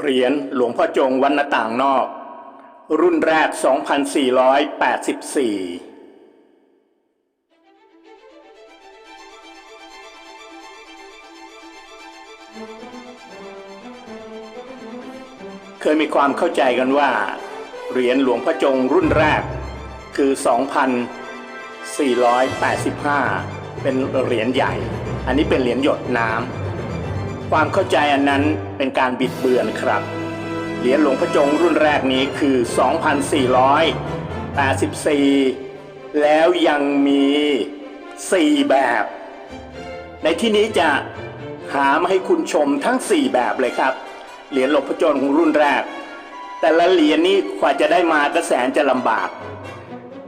เหรียญหลวงพ่อจงวันต่างนอก รุ่นแรก 2484เคยมีความเข้าใจกันว่า เหรียญหลวงพ่อจงรุ่นแรกคือ 2,485 เป็นเหรียญใหญ่ อันนี้เป็นเหรียญหยดน้ำ ความเข้าใจอันนั้นเป็นการบิดเบือนครับ เหรียญหลวงพ่อจงรุ่นแรกนี้คือ 2,484 แล้วยังมี 4 แบบ ในที่นี้จะหามาให้คุณชมทั้ง 4 แบบเลยครับ เหรียญหลวงพ่อจงของรุ่นแรก แต่ละเหรียญนี้กว่าจะได้มาก็แสนจะลำบาก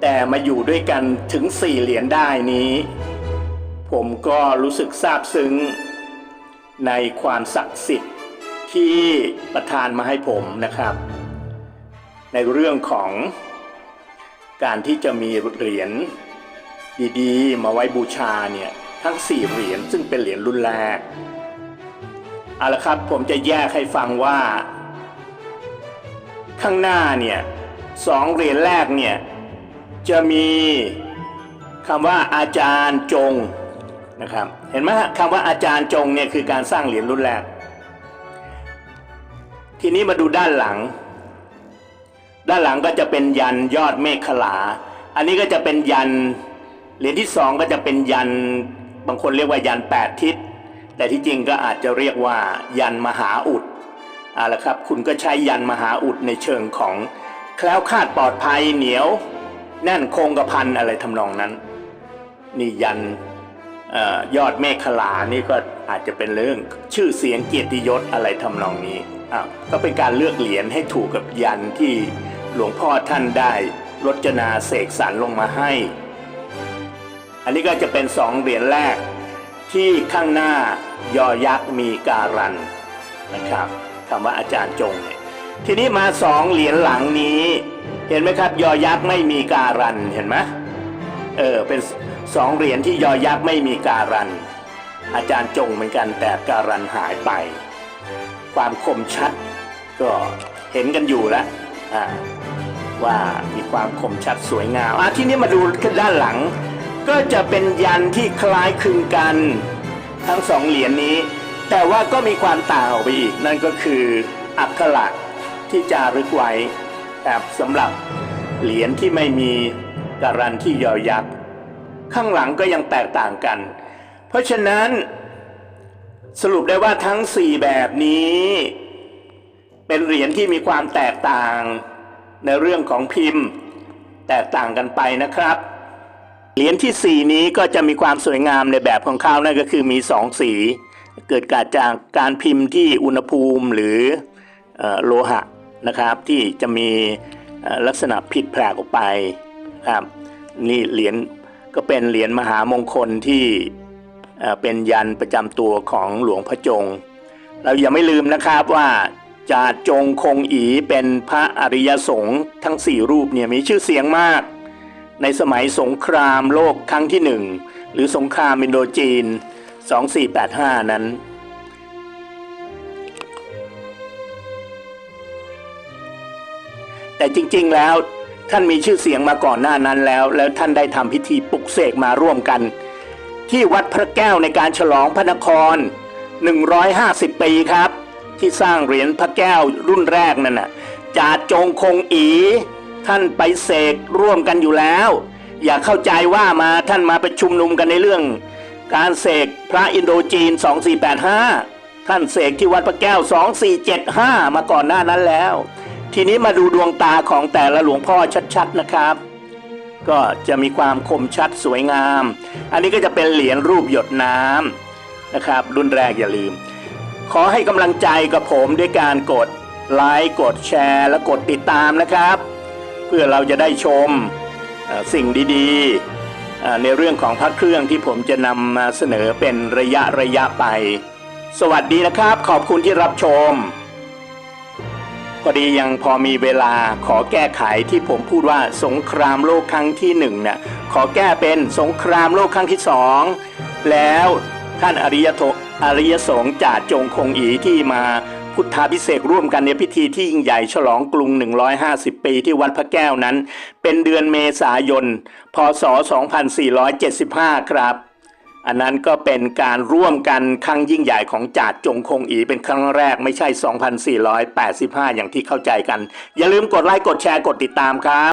แต่มาอยู่ด้วยกันถึง 4 เหรียญได้นี้ ผมก็รู้สึกซาบซึ้ง ในความศักดิ์สิทธิ์ที่ประทานมาให้ผมนะครับ ในเรื่องของการที่จะมีเหรียญดีๆ มาไว้บูชาเนี่ยทั้ง 4 เหรียญซึ่งเป็นเหรียญรุ่นแรกเอาละครับผมจะแยกให้ฟังว่า ข้างหน้าเนี่ยสองเหรียญแรกเนี่ยจะมีคำว่าอาจารย์จง นะครับ เห็นไหมคำว่าอาจารย์จงเนี่ยคือการสร้างเหรียญรุ่นแรก ทีนี้มาดูด้านหลัง ด้านหลังก็จะเป็นยันยอดเมฆขลา อันนี้ก็จะเป็นยันเหรียญที่สองก็จะเป็นยันบางคนเรียกว่ายันแปดทิศ แต่ที่จริงก็อาจจะเรียกว่ายันมหาอุดเอาละครับ คุณก็ใช้ยันมหาอุดในเชิงของแคล้วคลาดปลอดภัยเหนียว แน่นคงกระพันอะไรทำนองนั้น นี่ยัน ยอดเมฆขลานี่ก็อาจจะเป็นเรื่องชื่อเสียงเกียรติยศอะไรทำนองนี้ก็เป็นการเลือกเหรียญให้ถูกกับยันที่หลวงพ่อท่านได้รจนาเสกสรรลงมาให้ อันนี้ก็จะเป็นสองเหรียญแรกที่ข้างหน้ายอยักษ์มีการันนะครับคำว่าอาจารย์จงเนี่ยทีนี้มาสองเหรียญหลังนี้ เห็นไหมครับ ยอยักษ์ไม่มีการันเห็นไหม เออเป็นสองเหรียญที่ยอยักษ์ไม่มีการัน อาจารย์จงเหมือนกันแต่การันหายไป ความคมชัดก็เห็นกันอยู่แล้วว่ามีความคมชัดสวยงามอะที่นี้มาดูด้านหลัง ก็จะเป็นยันที่คล้ายคลึงกันทั้งสองเหรียญนี้ แต่ว่าก็มีความต่างออกไปอีก นั่นก็คืออักขระที่จารึกไว้ครับสำหรับเหรียญที่ไม่มี การันที่ยอยักษ์ ข้างหลังก็ยังแตกต่างกัน เพราะฉะนั้นสรุปได้ว่าทั้ง 4 แบบนี้ เป็นเหรียญที่มีความแตกต่างในเรื่องของพิมพ์ แตกต่างกันไปนะครับ เหรียญที่ 4 นี้ก็จะมีความสวยงามในแบบของเขานั่นก็คือมี 2 สี เกิดจากการพิมพ์ที่อุณหภูมิหรือโลหะนะครับที่จะมีลักษณะผิดแปลกออกไป ครับนี่เหรียญก็เป็นเหรียญมหามงคลที่เป็นยันประจำตัวของหลวงพ่อจง เราอย่าไม่ลืมนะครับว่าจาจงคงอีเป็นพระอริยสงฆ์ทั้งสี่รูปเนี่ยมีชื่อเสียงมาก ในสมัยสงครามโลกครั้งที่หนึ่งหรือสงครามอินโดจีน 2485 นั้น แต่จริงๆแล้ว ท่านมีชื่อเสียงมาก่อนหน้านั้นแล้ว แล้วท่านได้ทำพิธีปลุกเสกมาร่วมกัน ที่วัดพระแก้วในการฉลองพระนคร 150 ปีครับ ที่สร้างเหรียญพระแก้วรุ่นแรกนั่นน่ะจาจงคงอี ท่านไปเสกร่วมกันอยู่แล้ว อย่าเข้าใจว่ามาท่านมาไปชุมนุมกันในเรื่อง การเสกพระอินโดจีน 2485 ท่านเสกที่วัดพระแก้ว 2475 มาก่อนหน้านั้นแล้ว ทีนี้มาดูดวงตาของแต่ละหลวงพ่อชัดๆนะครับ ก็จะมีความคมชัดสวยงาม อันนี้ก็จะเป็นเหรียญรูปหยดน้ำนะครับ รุ่นแรกอย่าลืม ขอให้กำลังใจกับผมด้วยการกดไลค์กดแชร์และกดติดตามนะครับ เพื่อเราจะได้ชมสิ่งดีๆ ในเรื่องของพระเครื่องที่ผมจะนำมาเสนอเป็นระยะระยะไป สวัสดีนะครับ ขอบคุณที่รับชม พอดียังพอมีเวลาขอแก้ไขที่ผมพูดว่าสงครามโลกครั้งที่หนึ่งเนี่ยขอแก้เป็นสงครามโลกครั้งที่สองแล้วท่านอริยโทอริยสงฆ์จ่าจงคงอีที่มาพุทธาพิเศษร่วมกันในพิธีที่ยิ่งใหญ่ฉลองกรุง 150 ปีที่วัดพระแก้วนั้น เป็นเดือนเมษายน พศ 2475 ครับ อันนั้นก็เป็นการร่วมกันครั้งยิ่งใหญ่ของจาดจงคงอีเป็นครั้งแรกไม่ใช่ 2485 อย่างที่เข้าใจกัน อย่าลืมกดไลค์กดแชร์กดติดตามครับ